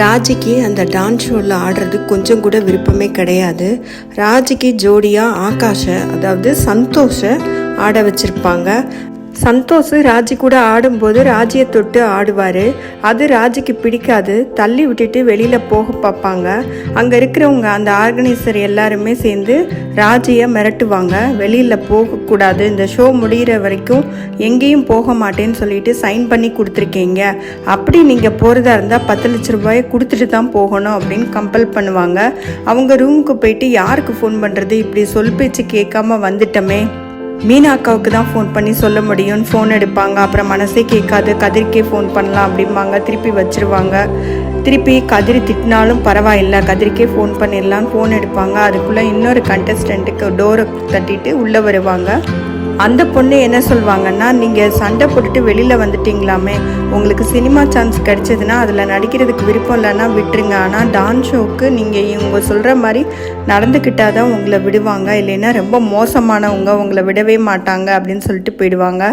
ராஜிக்கு அந்த டான்ஸ் ஷோவில் ஆடுறது கொஞ்சம் கூட விருப்பமே கிடையாது. ராஜிக்கு ஜோடியாக ஆகாஷை அதாவது சந்தோஷை ஆட வச்சிருப்பாங்க. சந்தோஷ் ராஜி கூட ஆடும்போது ராஜியை தொட்டு ஆடுவார். அது ராஜிக்கு பிடிக்காது. தள்ளி விட்டுட்டு வெளியில் போக பார்ப்பாங்க. அங்கே இருக்கிறவங்க அந்த ஆர்கனைசர் எல்லாருமே சேர்ந்து ராஜியை மிரட்டுவாங்க. வெளியில் போகக்கூடாது இந்த ஷோ முடிகிற வரைக்கும் எங்கேயும் போக மாட்டேன்னு சொல்லிட்டு சைன் பண்ணி கொடுத்துருக்கீங்க. அப்படி நீங்கள் போகிறதா இருந்தால் பத்து லட்ச ரூபாயை கொடுத்துட்டு தான் போகணும் அப்படின்னு கம்பல் பண்ணுவாங்க. அவங்க ரூமுக்கு போயிட்டு யாருக்கு ஃபோன் பண்ணுறது இப்படி சொல் பேச்சு கேட்காம வந்துட்டோமே. மீனா அக்காவுக்கு தான் ஃபோன் பண்ணி சொல்ல முடியும்னு ஃபோன் எடுப்பாங்க. அப்புறம் மனசே கேட்காது. கதிர்க்கே ஃபோன் பண்ணலாம் அப்படிம்பாங்க. திருப்பி வச்சிருவாங்க. திருப்பி கதிர் திட்டினாலும் பரவாயில்ல. கதிர்க்கே ஃபோன் பண்ணிடலாம் ஃபோன் எடுப்பாங்க. அதுக்குள்ளே இன்னொரு கண்டஸ்டண்ட்டுக்கு டோரை தட்டிட்டு உள்ளே வருவாங்க. அந்த பொண்ணு என்ன சொல்லுவாங்கன்னா நீங்கள் சண்டை போட்டுட்டு வெளியில் வந்துட்டீங்களாமே உங்களுக்கு சினிமா சான்ஸ் கிடச்சதுன்னா அதில் நடிக்கிறதுக்கு விருப்பம் இல்லைன்னா விட்டுருங்க. ஆனால் டான்ஸ் ஷோவுக்கு நீங்கள் இவங்க சொல்கிற மாதிரி நடந்துக்கிட்டால் தான் உங்களை விடுவாங்க. இல்லைன்னா ரொம்ப மோசமானவங்க உங்களை விடவே மாட்டாங்க அப்படின்னு சொல்லிட்டு போயிடுவாங்க.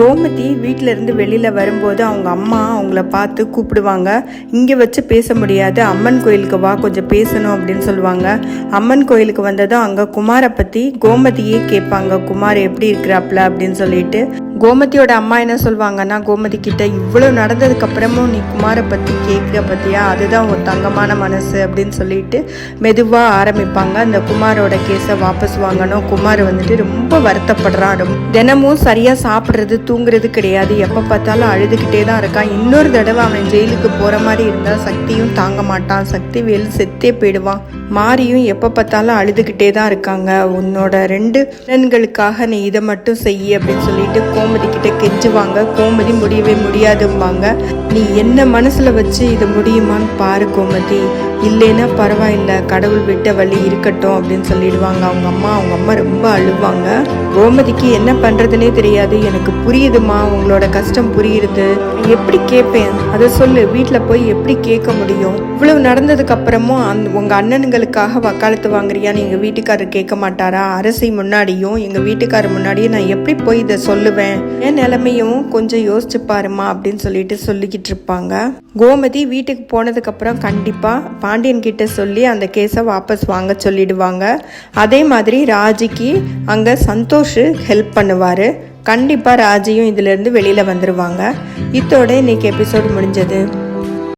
கோமதி வீட்டிலேருந்து வெளியில் வரும்போது அவங்க அம்மா அவங்கள பார்த்து கூப்பிடுவாங்க. இங்கே வச்சு பேச முடியாது. அம்மன் கோயிலுக்கு வா கொஞ்சம் பேசணும் அப்படின்னு சொல்லுவாங்க. அம்மன் கோயிலுக்கு வந்ததும் அங்கே குமாரை பற்றி கோமதியே கேட்பாங்க. குமார் எப்படி இருக்கிறாப்ல அப்படின்னு சொல்லிட்டு கோமதியோட அம்மா என்ன சொல்லுவாங்கன்னா கோமதி கிட்ட இவ்வளோ நடந்ததுக்கு அப்புறமும் நீ குமாரை பற்றி கேட்குற பத்தியா? அதுதான் ஒரு தங்கமான மனசு அப்படின்னு சொல்லிட்டு மெதுவாக ஆரம்பிப்பாங்க. அந்த குமாரோட கேஸை வாபஸ் வாங்கணும். குமார் வந்துட்டு ரொம்ப வருத்தப்படுறான். தினமும் சரியாக சாப்பிட்றது தூங்குறது கிடையாது. எப்போ பார்த்தாலும் அழுதுகிட்டே தான் இருக்கான். இன்னொரு தடவை அவன் ஜெயிலுக்கு போகிற மாதிரி இருந்தால் சக்தியும் தாங்க மாட்டான். சக்தி வேலு செத்தே போயிடுவான். மாரியும் எப்போ பார்த்தாலும் அழுதுகிட்டே தான் இருக்காங்க. உன்னோட ரெண்டு நலன்களுக்காக நீ இதை மட்டும் செய்ய அப்படின்னு சொல்லிட்டு கோமதி கிட்ட கெஞ்சுவாங்க. கோமதி முடியவே முடியாதும்பாங்க. நீ என்ன மனசுல வச்சு இதை முடியுமான்னு பாரு கோமதி. இல்லைன்னா பரவாயில்ல கடவுள் விட்ட வழி இருக்கட்டும் அப்படின்னு சொல்லிடுவாங்க. அவங்க அம்மா அவங்க அம்மா ரொம்ப அழுவாங்க. கோமதிக்கு என்ன பண்ணுறதுனே தெரியாது. எனக்கு புரியுதுமா உங்களோட கஷ்டம் புரியுது. எப்படி கேட்பேன்? அதை சொல்லு வீட்டில் போய் எப்படி கேட்க முடியும்? இவ்வளவு நடந்ததுக்கு அப்புறமும் அந் உங்கள் அண்ணனுங்களுக்காக வக்காலத்து வாங்குறியான்னு எங்கள் வீட்டுக்காரர் கேட்க மாட்டாரா? அரசி முன்னாடியும் எங்கள் வீட்டுக்காரர் முன்னாடியும் நான் எப்படி போய் இதை சொல்லுவேன்? என் நிலைமையும் கொஞ்சம் யோசிச்சு பாருமா அப்படின்னு சொல்லிட்டு சொல்லிக்கிட்டு இருப்பாங்க. கோமதி வீட்டுக்கு போனதுக்கப்புறம் கண்டிப்பாக பாண்டியன் கிட்ட சொல்லி அந்த கேஸை வாபஸ் வாங்க சொல்லிடுவாங்க. அதே மாதிரி ராஜிக்கு அங்கே சந்தோஷ் ஹெல்ப் பண்ணுவார். கண்டிப்பாக ராஜியும் இதுல வெளியில் வந்துடுவாங்க இத்தோட இன்னைக்கு எபிசோட் முடிஞ்சது.